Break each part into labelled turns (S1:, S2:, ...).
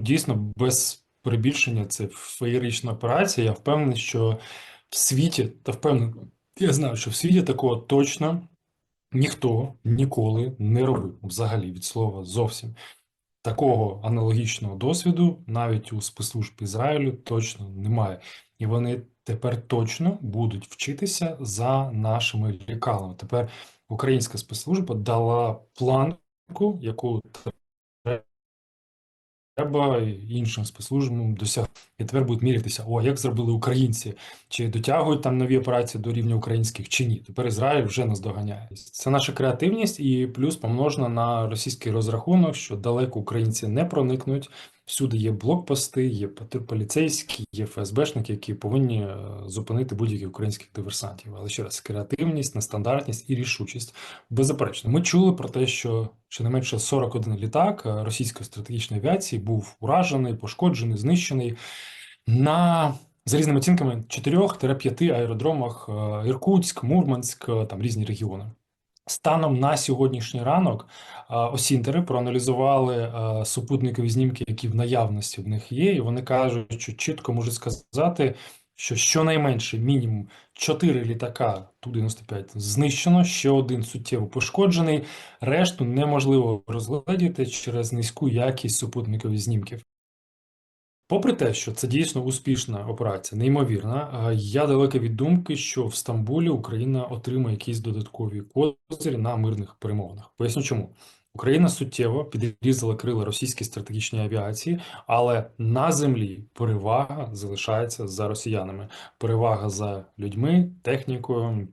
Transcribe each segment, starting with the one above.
S1: дійсно без перебільшення це феєрична операція. Я впевнений, що в світі, та впевнений, я знаю, що в світі такого точно ніхто ніколи не робив взагалі від слова зовсім. Такого аналогічного досвіду навіть у спецслужб Ізраїлю точно немає. І вони тепер точно будуть вчитися за нашими лікалами. Тепер українська спецслужба дала планку, яку треба іншим спецслужбам досягти. І тепер будуть мірятися, о, як зробили українці, чи дотягують там нові операції до рівня українських, чи ні. Тепер Ізраїль вже нас доганяє. Це наша креативність і плюс помножена на російський розрахунок, що далеко українці не проникнуть. Всюди є блокпости, є поліцейські, є ФСБшники, які повинні е, зупинити будь-яких українських диверсантів. Але ще раз, креативність, нестандартність і рішучість. Беззаперечно, ми чули про те, що щонайменше 41 літак е, російської стратегічної авіації був уражений, пошкоджений, знищений на за різними оцінками 4-5 аеродромах е, Іркутськ, Мурманськ, там різні регіони. Станом на сьогоднішній ранок осінтери проаналізували супутникові знімки, які в наявності в них є, і вони кажуть, що чітко можуть сказати, що щонайменше мінімум 4 літака Ту-95 знищено, ще один суттєво пошкоджений, решту неможливо розгледіти через низьку якість супутникових знімків. Попри те, що це дійсно успішна операція, неймовірна, е, я далекий від думки, що в Стамбулі Україна отримає якісь додаткові козирі на мирних перемовинах. Поясню чому. Україна суттєво підрізала крила російській стратегічній авіації, але на землі перевага залишається за росіянами. Перевага за людьми, технікою,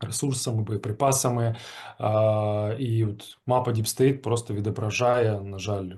S1: ресурсами, боєприпасами. А, і от мапа State просто відображає, на жаль,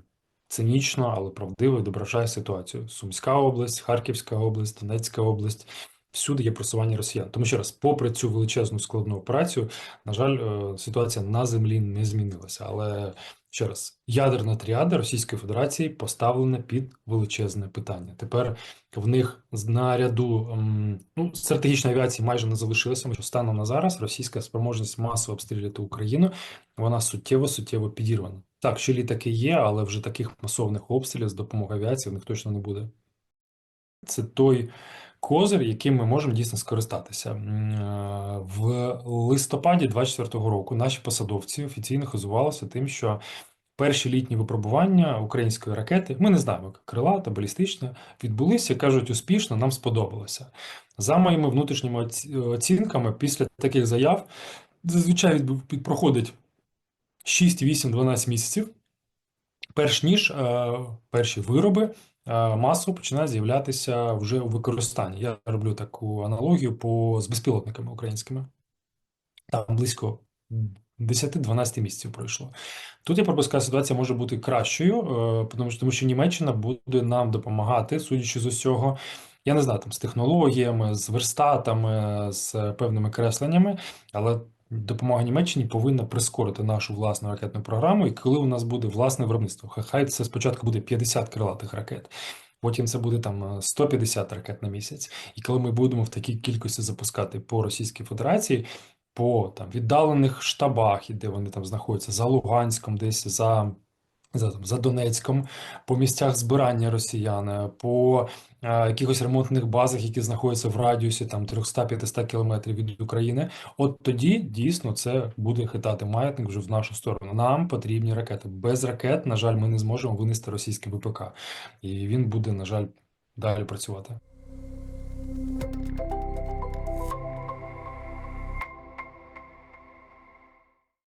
S1: цинічно, але правдиво відображає ситуацію. Сумська область, Харківська область, Донецька область. Всюди є просування росіян. Тому ще раз, попри цю величезну складну операцію, на жаль, е, ситуація на землі не змінилася. Але ще раз, ядерна тріада Російської Федерації поставлена під величезне питання. Тепер в них з наряду ем, ну, стратегічної авіації майже не залишилося. що станом на зараз російська спроможність масово обстрілювати Україну вона суттєво суттєво підірвана. Так, ще літаки є, але вже таких масовних обстрілів з допомогою авіації в них точно не буде. Це той козир, яким ми можемо дійсно скористатися. Е, В листопаді 24-го року наші посадовці офіційно хизувалися тим, що перші літні випробування української ракети, ми не знаємо, як крилата, балістична, відбулися, кажуть, успішно, нам сподобалося. За моїми внутрішніми оцінками, після таких заяв зазвичай проходить 6, 8, 12 місяців, перш ніж е, перші вироби е, масово починають з'являтися вже у використанні. Я роблю таку аналогію по з безпілотниками українськими. Там близько 10-12 місяців пройшло. Тут я пропускаю, ситуація може бути кращою, е, тому що Німеччина буде нам допомагати, судячи з усього. Я не знаю, там з технологіями, з верстатами, з певними кресленнями, але допомога Німеччині повинна прискорити нашу власну ракетну програму. І коли у нас буде власне виробництво, хай- це спочатку буде 50 крилатих ракет. Потім це буде там е, 150 ракет на місяць. І коли ми будемо в такій кількості запускати по Російській Федерації, по там віддалених штабах, і де вони там знаходяться, за Луганськом, десь за, за, за Донецьком, по місцях збирання росіян, по е, якихось ремонтних базах, які знаходяться в радіусі там 300-500 кілометрів від України, от тоді дійсно це буде хитати маятник вже в нашу сторону. Нам потрібні ракети. Без ракет, на жаль, ми не зможемо винести російський ВПК, і він буде, на жаль, далі працювати.